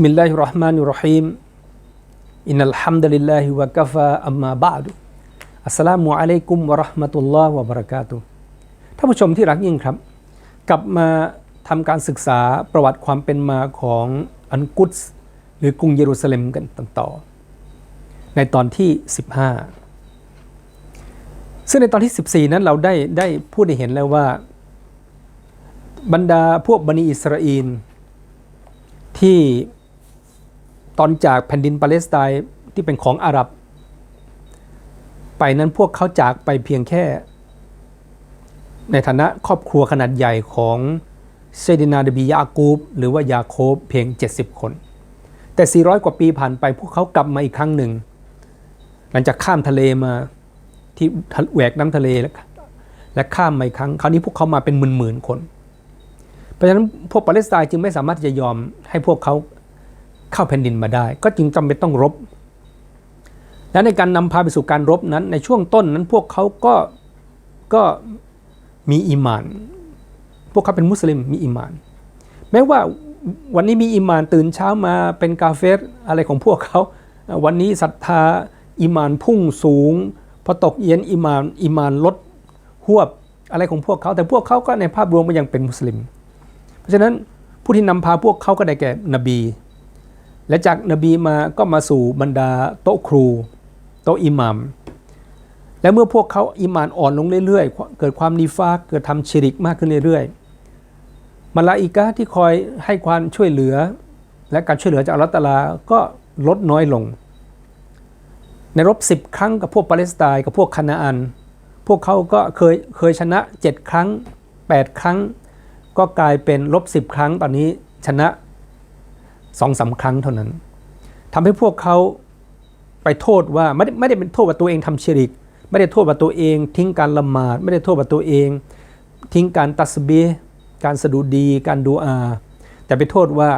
بسم الله الرحمن الرحيم إن الحمد لله وكفى أما بعد อัสสลามุอะลัยกุมวะเราะห์มะตุลลอฮ์วะบะเราะกาตุฮ์ท่านผู้ชมที่รักยิ่งครับ กลับมาทำการศึกษาประวัติความเป็นมาของอันกุดส์หรือกรุงเยรูซาเล็มกันต่อ ในตอนที่ 15 ซึ่งในตอนที่ 14 นั้นเราได้ได้พูดให้เห็นแล้วว่า บรรดาพวกบันิอิสราเอลที่ ตอนจากแผ่นดินปาเลสไตน์ที่เป็นของอาหรับ ไปนั้นพวกเขาจากไปเพียงแค่ ในฐานะครอบครัวขนาดใหญ่ของเซดินาดบียากูบ หรือว่ายาโคบเพียง 70 คน แต่ 400 กว่าปีผ่านไปพวกเขากลับมาอีกครั้งหนึ่ง หลังจากข้ามทะเลมาที่แหวกน้ำทะเลและข้ามมาอีกครั้ง คราวนี้พวกเขามาเป็นหมื่นๆคน เพราะฉะนั้นพวกปาเลสไตน์จึงไม่สามารถจะยอมให้พวกเขา เข้าแผ่นดินมาได้ ก็จึงจำเป็นต้องรบ และในการนำพาไปสู่การรบนั้น ในช่วงต้นนั้นพวกเขาก็ก็มีอีมาน พวกเขาเป็นมุสลิมมีอีมาน แม้ว่าวันนี้มีอีมานตื่นเช้ามาเป็นกาเฟสอะไรของพวกเขา วันนี้ศรัทธาอีมานพุ่งสูงพอตกเย็นอีมานอีมานลดหวบอะไรของพวกเขา แต่พวกเขาก็ในภาพรวมก็ยังเป็นมุสลิม เพราะฉะนั้นผู้ที่นำพาพวกเขาก็ได้แก่นบี และจากนบีมาก็มาสู่บรรดาโต๊ะครู โต๊ะอิหมัมและเมื่อพวกเขาอิมานอ่อนลงเรื่อยๆ เกิดความนิฟากเกิดทำชิริกมากขึ้นเรื่อยๆมาลาอิกะที่คอยให้ความช่วยเหลือ และการช่วยเหลือจากอัลลอฮฺตาลาก็ลดน้อยลง ในรบสิบครั้งกับพวกปาเลสไตน์กับพวกคานาอัน พวกเขาก็เคยเคยชนะ 7 ครั้ง 8 ครั้ง ก็กลายเป็นรบสิบครั้งตอนนี้ชนะ สองสาครั้งเท่านั้นทำให้พวกเขาไปโทษว่าไม่ได้ไม่ได้เป็นโทษว่าตัวเองทำชิริก ไม่ได้โทษว่าตัวเอง ทิ้งการละหมาด ไม่ได้โทษว่าตัวเอง ทิ้งการตัสบีการสะดุดี การดูอา แต่ไปโทษว่า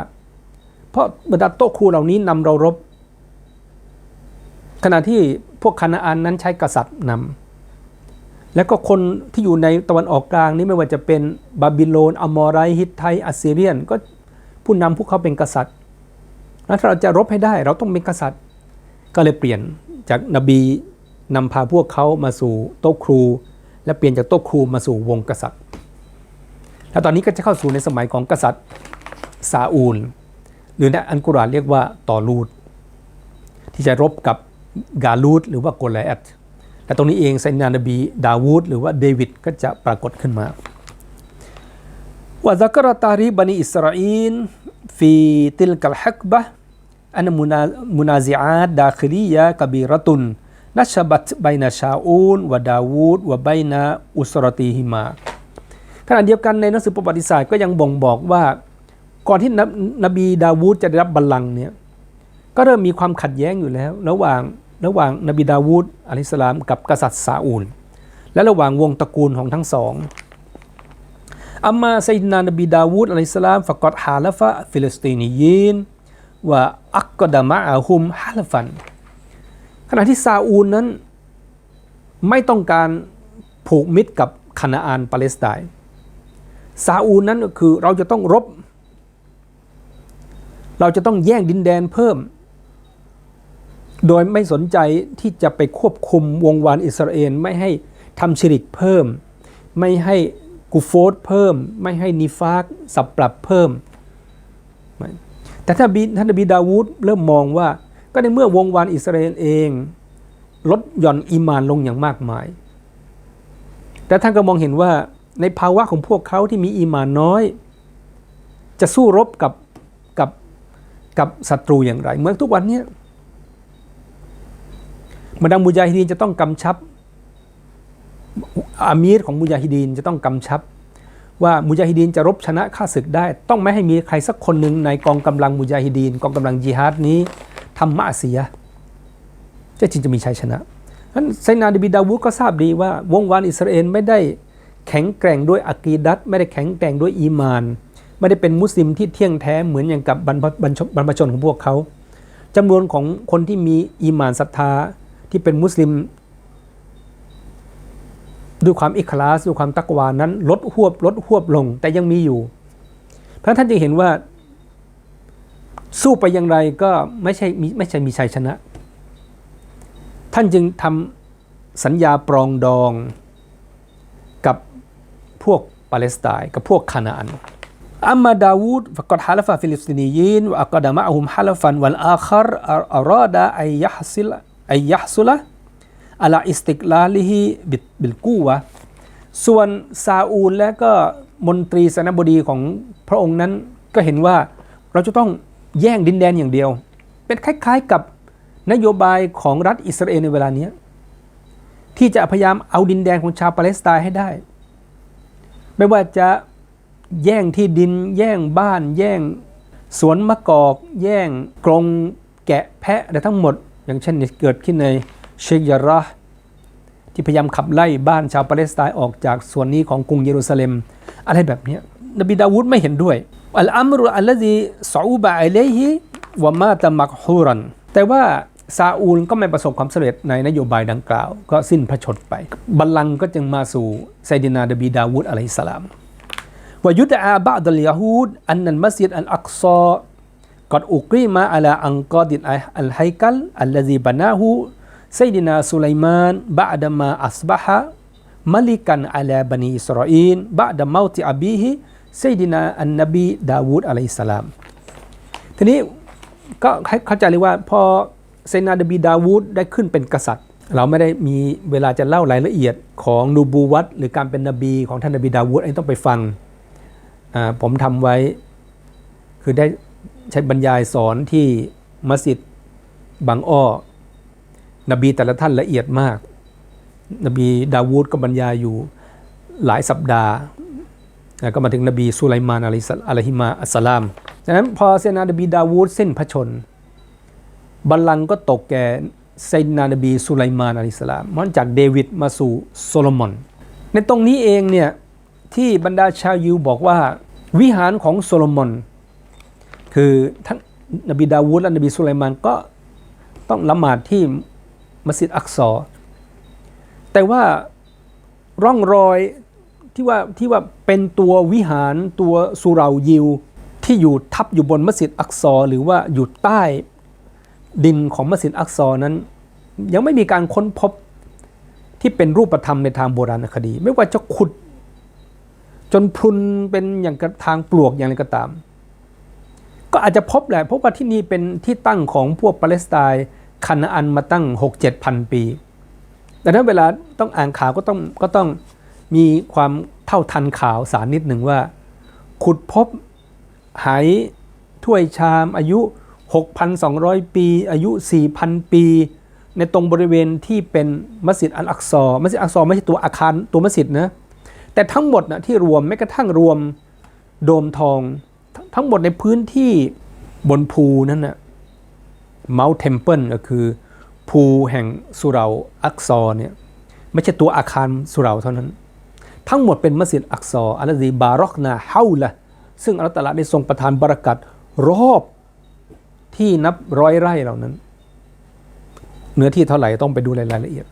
เพราะบรรดาโต๊ะครูเหล่านี้นำเรารบ ขณะที่พวกคณาอันนั้นใช้กษัตริย์นำแล้วก็คนที่อยู่ในตะวันออกกลางนี้ไม่ว่าจะเป็นบาบิโลนอมอไรฮิตไทอัสซีเรียน ก็ผู้นำพวกเขาเป็นกษัตริย์ แล้วถ้าเราจะรบให้ได้ เราต้องเป็นกษัตริย์ ก็เลยเปลี่ยนจากนบีนำพาพวกเขามาสู่โต๊ะครู และเปลี่ยนจากโต๊ะครูมาสู่วงกษัตริย์ แล้วตอนนี้ก็จะเข้าสู่ในสมัยของกษัตริย์ซาอูล หรือในอันกุรานเรียกว่าตอรูดที่จะรบกับกาลูดหรือว่าโกลแอดและตรงนี้เองไซนานบีดาวูดหรือว่าเดวิดก็จะปรากฏขึ้นมาว่าซักรตารีบันิอิสราเอล ฟีติลกัลฮักบะอันมุนามุนาซิอาตดาคลียะกบีรตุนนัชบัตไบนาชาอูนวะดาวูดวะไบนาอุสรตีฮิมาขณะเดียวกันในหนังสือประวัติศาสตร์ก็ยังบ่งบอกว่า ก่อนที่นบีดาวูดจะได้รับบัลลังก์เนี่ยก็เริ่มมีความขัดแย้งอยู่แล้ว ระหว่างระหว่างนบีดาวูดอะลัยสลามกับกษัตริย์ซาอูล และระหว่างวงตระกูลของทั้งสอง อัมมาไซนานบีดาวูดอะลัยสลามฟะกอดฮาลฟะฟิลิสตีนียีนว่าอักกดามะอาฮุมฮาลฟัน ขณะที่ซาอูลนั้น ไม่ต้องการผูกมิตรกับคณาอานปาเลสไตน์ซาอูลนั้นก็คือเราจะต้องรบ เราจะต้องแย่งดินแดนเพิ่ม โดยไม่สนใจที่จะไปควบคุมวงวานอิสราเอลไม่ให้ทำชิริกเพิ่ม ไม่ให้ กูโฟดเพิ่ม ไม่ให้นิฟากสับปรับเพิ่ม แต่ถ้าบีท่านนบีดาวูดเริ่มมองว่า ก็ในเมื่อวงวานอิสราเอลเอง ลดหย่อนอีมานลงอย่างมากมาย แต่ท่านก็มองเห็นว่าในภาวะของพวกเขาที่มีอีมานน้อย จะสู้รบกับกับกับศัตรูอย่างไร เมื่อทุกวันนี้มาดังมุจาฮิดีนจะต้องกำชับอามีรของมุจาฮิดีนจะต้องกำชับ ว่ามุจาฮิดีนจะรบชนะข้าศึกได้ ต้องไม่ให้มีใครสักคนหนึ่งในกองกำลังมุจาฮิดีนกองกำลังจิฮาดนี้ทำมาเสียจะจริงจะมีชัยชนะนั้นไซนาดบิดาวุก็ทราบดีว่าวงวานอิสราเอลไม่ได้แข็งแกร่งด้วยอากีดัตไม่ได้แข็งแกร่งด้วยอีมาน ไม่ได้เป็นมุสลิมที่เที่ยงแท้เหมือนอย่างกับบรรพชนของพวกเขาจำนวนของคนที่มีอีมานศรัทธาที่เป็นมุสลิม ด้วยความอิคลาสด้วยความตักวานั้น ลดหวบลดหวบลง แต่ยังมีอยู่ เพราะท่านจึงเห็นว่า สู้ไปอย่างไรก็ไม่ใช่มีไม่ใช่มีชัยชนะ ท่านจึงทำสัญญาปรองดองกับพวกปาเลสไตน์กับพวกคานาอันอัมมาดาวูดฟกอดฮาลฟะฟิลิสตินียีนวะอักดามะฮุมฮาลฟันวัลอาคารอารอดาอัยยะฮซิลอัยยะฮซุละ อัลาอิสติกลาลิฮิบิบิลกูวะส่วนซาอูลและก็มนตรีสนบดีของพระองค์นั้นก็เห็นว่าเราจะต้องแย่งดินแดนอย่างเดียว เป็นคล้ายๆกับนโยบายของรัฐอิสราเอลในเวลานี้ที่จะพยายามเอาดินแดนของชาวปาเลสไตน์ให้ได้ ไม่ว่าจะแย่งที่ดิน แย่งบ้าน แย่งสวนมะกอก แย่งกรงแกะแพะอะไรทั้งหมด อย่างเช่นเกิดขึ้นใน เชคยาระที่พยายามขับไล่บ้านชาวปาเลสไตน์ออกจากส่วนนี้ของกรุงเยรูซาเล็ม อะไรแบบนี้นบีดาวูดไม่เห็นด้วยอัลอัมรุอัลลซีซาอูบะอเลฮิวะมาตะมักฮูรัน แต่ว่าซาอูลก็ไม่ประสบความสำเร็จในนโยบายดังกล่าว ก็สิ้นพระชนม์ไป บัลลังก์ก็จึงมาสู่ไซดินาดบีดาวูดอะลัยสลามวยุดอาบะดัลยาฮิส ไซดินาสุไลมานบะดามาอัสบะฮะมลิกันอาลาบันีอิสราอินบะดามาติอับีฮิไซดินาอันนบีดาวูดอะลัยสลาม ทีนี้ก็เข้าใจเลยว่าพอไซนาดบีดาวูดได้ขึ้นเป็นกษัตริย์ เราไม่ได้มีเวลาจะเล่ารายละเอียดของนูบูวัตหรือการเป็นนบีของท่านนบีดาวูดอันนี้ต้องไปฟังผมทำไว้ คือได้ใช้บรรยายสอนที่มัสยิดบางอ้อ นบีแต่ละท่านละเอียดมาก นบีดาวูดก็บรรยายอยู่หลายสัปดาห์แล้วก็มาถึงนบีสุไลมานอะลัยฮิสอะลัยฮิมาอัสสลามดังนั้นพอเซนานบีดาวูดสิ้นพระชนบัลลังก์ก็ตกแก่ไซนานบีสุไลมานอะลัยฮิสสลามมันจากเดวิดมาสู่โซโลมอน ในตรงนี้เองเนี่ยที่บรรดาชาวยิวบอกว่าวิหารของโซโลมอน คือทั้งนบีดาวูดและนบีสุไลมานก็ต้องละหมาดที่ มัสยิดอักซอ แต่ว่าร่องรอยที่ว่าที่ว่าเป็นตัววิหารตัวสุเรายิวที่อยู่ทับอยู่บนมัสยิดอักซอ หรือว่าอยู่ใต้ดินของมัสยิดอักซอนั้น ยังไม่มีการค้นพบที่เป็นรูปธรรมในทางโบราณคดี ไม่ว่าจะขุด จนพรุนเป็นอย่างกระทางปลวกอย่างไรก็ตาม ก็อาจจะพบแหละเพราะว่าที่นี่เป็นที่ตั้งของพวกปาเลสไตน์ คานาอันมาตั้ง6 7พันปี ดังนั้นเวลาต้องอ่านข่าวก็ต้องก็ต้องมีความเท่าทันข่าวสารนิดหนึ่งว่า ขุดพบหายถ้วยชามอายุ 6,200 ปี อายุ 4,000 ปี ในตรงบริเวณที่เป็นมัสยิดอัลอักซอ มัสยิดอัลอักซอไม่ใช่ตัวอาคารตัวมัสยิดนะ แต่ทั้งหมดนะที่รวมแม้กระทั่งรวมโดมทอง ทั้งทั้งหมดในพื้นที่บนภูนั้นนะ เมาท์เทมเพิลก็คือภูแห่งสุเราอักซอเนี่ยไม่ใช่ตัวอาคารสุเราเท่านั้น ทั้งหมดเป็นมัสยิดอักซออัลลอฮีบารอกนาเฮาละซึ่งอัลตะอาลาได้ทรงประทานบารักัตรอบที่นับร้อยไร่เหล่านั้น เนื้อที่เท่าไหร่ต้องไปดูรายละเอียด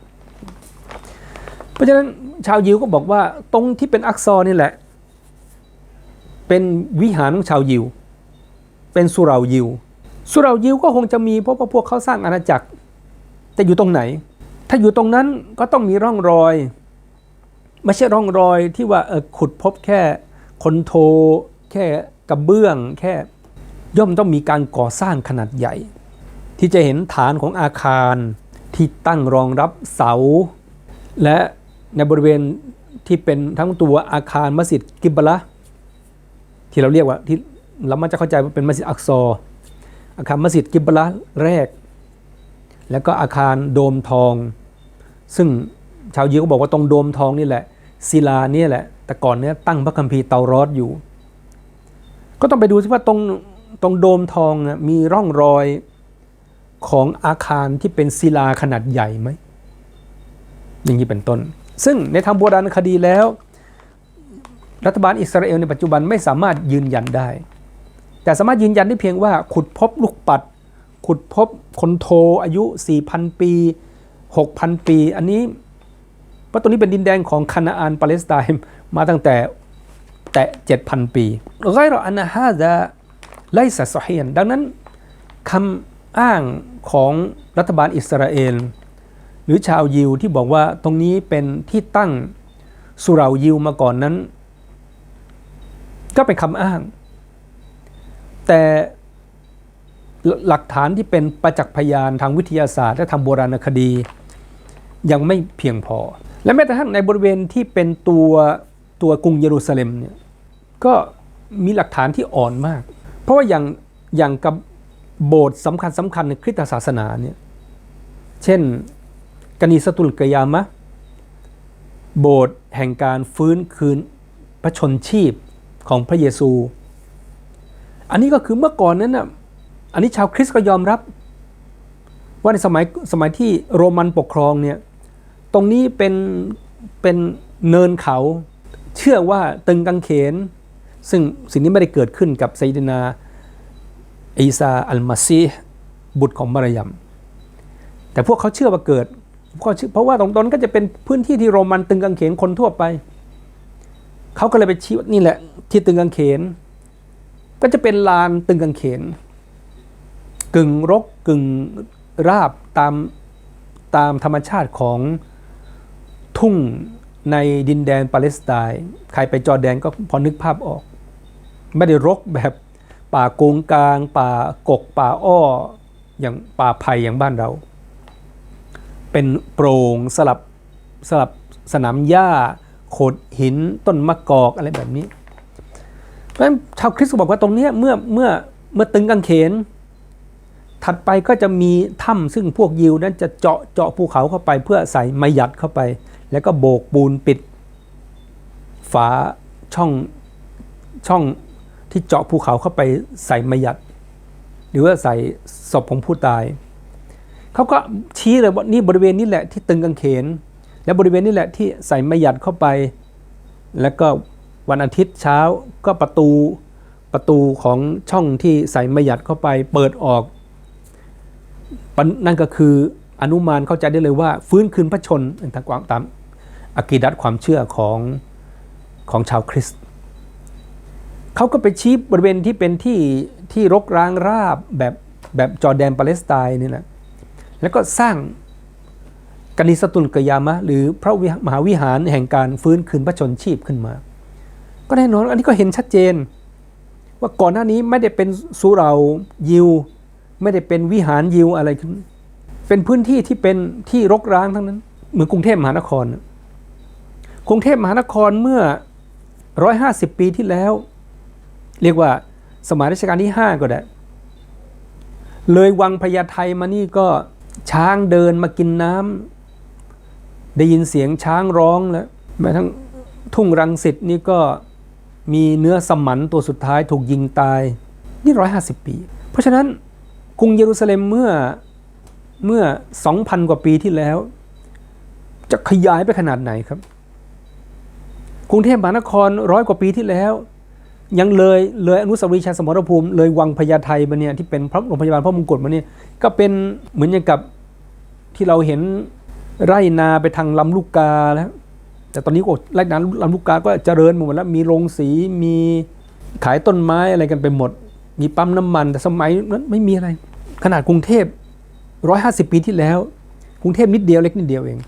เพราะฉะนั้นชาวยิวก็บอกว่าตรงที่เป็นอักซอนี่แหละ เป็นวิหารของชาวยิว เป็นสุเรายิว สุเหรายิวก็คงจะมีเพราะว่าพวกเขาสร้างอาณาจักร แต่อยู่ตรงไหน ถ้าอยู่ตรงนั้นก็ต้องมีร่องรอย ไม่ใช่ร่องรอยที่ว่าเออขุดพบแค่คนโท แค่กระเบื้อง แค่ย่อมต้องมีการก่อสร้างขนาดใหญ่ ที่จะเห็นฐานของอาคารที่ตั้งรองรับเสา และในบริเวณที่เป็นทั้งตัวอาคารมัสยิดกิบละที่เราเรียกว่าที่เรามักจะเข้าใจว่าเป็นมัสยิดอักซอ อาคารมัสยิดกิบละแรก แล้วก็อาคารโดมทอง ซึ่งชาวยิวก็บอกว่าตรงโดมทองนี่แหละศิลาเนี่ยแหละ แต่ก่อนเนี่ยตั้งพระคัมภีร์เตารอดอยู่ ก็ต้องไปดูซิว่าตรงตรงโดมทองมีร่องรอยของอาคารที่เป็นศิลาขนาดใหญ่ไหมอย่างนี้เป็นต้น ซึ่งในทางโบราณคดีแล้ว รัฐบาลอิสราเอลในปัจจุบันไม่สามารถยืนยันได้ แต่สามารถยืนยันได้เพียงว่าขุดพบลูกปัด ขุดพบคนโทอายุ 4,000 ปี 6,000 ปี อันนี้เพราะตรงนี้เป็นดินแดนของคานาอันปาเลสไตน์มาตั้งแต่แต่ 7,000 ปีไกรออันฮาดะไลซะซอฮีนดังนั้นคำอ้างของรัฐบาลอิสราเอล หรือชาวยิวที่บอกว่าตรงนี้เป็นที่ตั้งสุเรายิวมาก่อนนั้น ก็เป็นคำอ้าง แต่หลักฐานที่เป็นประจักษ์พยานทางวิทยาศาสตร์ และทางโบราณคดี ยังไม่เพียงพอ และแม้แต่ทั้งในบริเวณที่เป็นตัวตัวกรุงเยรูซาเล็มเนี่ยก็มีหลักฐานที่อ่อนมาก เพราะว่าอย่างอย่างกับโบสถ์สำคัญสำคัญในคริสตศาสนาเนี่ยเช่นกนีสตุลกยามะ โบสถ์แห่งการฟื้นคืนพระชนชีพของพระเยซู อันนี้ก็คือเมื่อก่อนนั้นน่ะอันนี้ชาวคริสต์ก็ยอมรับ ว่าในสมัยสมัยที่โรมันปกครองเนี่ยตรงนี้เป็นเป็นเนินเขา เชื่อว่าตึงกังเขน ซึ่งสิ่งนี้ไม่ได้เกิดขึ้นกับไซดินาอีซาอัลมาซีบุตรของมารยม แต่พวกเขาเชื่อว่าเกิดเพราะเพราะว่าตรงนั้นก็จะเป็นพื้นที่ที่โรมันตึงกังเขนคนทั่วไป เขาก็เลยไปชี้ว่านี่แหละที่ตึงกังเขน ก็จะเป็นลานตึงกังเขน กึ่งรกกึ่งราบตามตามธรรมชาติของทุ่งในดินแดนปาเลสไตน์ใครไปจอแดนก็พอนึกภาพออก ไม่ได้รกแบบป่าโกงกลาง ป่ากกป่าอ้ออย่างป่าไผ่อย่างบ้านเรา เป็นโปร่งสลับสลับสนามหญ้าโขดหินต้นมะกอกอะไรแบบนี้ เพราะฉะนั้นชาวคริสต์บอกว่าตรงนี้เมื่อเมื่อเมื่อตึงกังเขน ถัดไปก็จะมีถ้ำซึ่งพวกยิวนั้นจะเจาะเจาะภูเขาเข้าไป เพื่อใส่ไมยัดเข้าไป แล้วก็โบกปูนปิด ฝาช่องช่องที่เจาะภูเขาเข้าไปใส่ไมยัด หรือว่าใส่ศพของผู้ตายเขาก็ชี้เลยว่านี่บริเวณนี้แหละที่ตึงกังเขน และบริเวณนี้แหละที่ใส่ไมยัดเข้าไป แล้วก็ วันอาทิตย์เช้าก็ประตูประตูของช่องที่ใส่ไมหยัดเข้าไปเปิดออก นั่นก็คืออนุมานเข้าใจได้เลยว่า ฟื้นคืนพระชนตามความตามอากีดัตความเชื่อของของชาวคริสต์เขาก็ไปชี้บริเวณที่เป็นที่ที่รกร้างราบแบบแบบจอแดนปาเลสไตน์นี่แหละแล้วก็สร้างกนิสตุลกยามะ หรือพระมหาวิหารแห่งการฟื้นคืนพระชนชีพขึ้นมา ก็แน่นอนอันนี้ก็เห็นชัดเจน ว่าก่อนหน้านี้ไม่ได้เป็นสุเรายิว ไม่ได้เป็นวิหารยิวอะไรขึ้น เป็นพื้นที่ที่เป็นที่รกร้างทั้งนั้น เหมือนกรุงเทพมหานคร กรุงเทพมหานครเมื่อ 150 ปีที่แล้ว เรียกว่าสมัยรัชกาลที่ 5 ก็ได้ เลยวังพญาไทมานี่ก็ช้างเดินมากินน้ำได้ยินเสียงช้างร้องแล้วแม้ทั้งทุ่งรังสิตนี่ก็ มีเนื้อสมันตัวสุดท้ายถูกยิงตายนี่ร้อยห้าสิบปี เพราะฉะนั้นกรุงเยรูซาเล็มเมื่อเมื่อสองพันกว่าปีที่แล้ว จะขยายไปขนาดไหนครับ กรุงเทพมหานครร้อยกว่าปีที่แล้ว ยังเลยเลยอนุสาวรีย์ชัยสมรภูมิ เลยวังพญาไทมาเนี่ยที่เป็นพระโรงพยาบาลพระมงกุฎมาเนี่ยก็เป็นเหมือนอย่างกับที่เราเห็นไร่นาไปทางลำลูกกาแล้ว แต่ตอนนี้ก็ไร่นาลำลูกกาก็เจริญหมดแล้วมีโรงสีมีขายต้นไม้อะไรกันไปหมด มีปั๊มน้ำมัน แต่สมัยนั้นไม่มีอะไร ขนาดกรุงเทพร้อยหาสิบปีที่แล้ว กรุงเทพนิดเดียวเล็กนิดเดียวเอง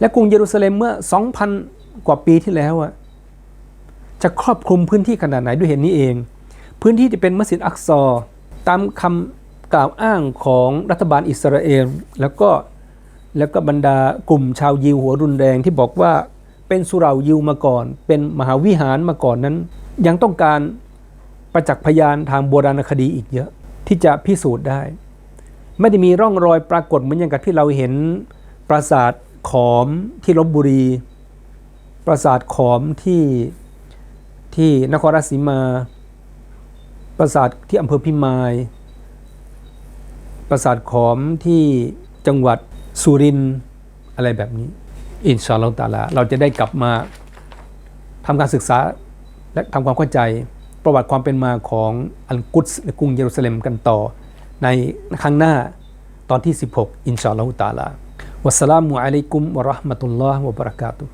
และกรุงเยรูซาเล็มเมื่อสองพันกว่าปีที่แล้วอะจะครอบคลุมพื้นที่ขนาดไหนด้วยเหตุนนี้เอง พื้นที่ที่เป็นมัสยิดอักซอ ตามคำกล่าวอ้างของรัฐบาลอิสราเอลแล้วก็ แล้วก็บรรดากลุ่มชาวยิวหัวรุนแรงที่บอกว่าเป็นสุเหรายิวมาก่อน เป็นมหาวิหารมาก่อนนั้น ยังต้องการประจักษ์พยานทางโบราณคดีอีกเยอะที่จะพิสูจน์ได้ ไม่ได้มีร่องรอยปรากฏเหมือนอย่างกับที่เราเห็นปราสาทขอมที่ลบบุรี ปราสาทขอมที่ที่นครราชสีมา ปราสาทที่อำเภอพิมาย ปราสาทขอมที่จังหวัด สุรินอะไรแบบนี้ อินชาอัลลอฮฺตาลา เราจะได้กลับมาทำการศึกษาและทำความเข้าใจประวัติความเป็นมาของอัลกุส์และกรุงเยรูซาเล็มกันต่อ ในครั้งหน้าตอนที่ 16 อินชาอัลลอฮฺตาลาวัสสลามุอะลัยกุมวะเราะห์มะตุลลอฮ์วะบะเราะกาตุฮ์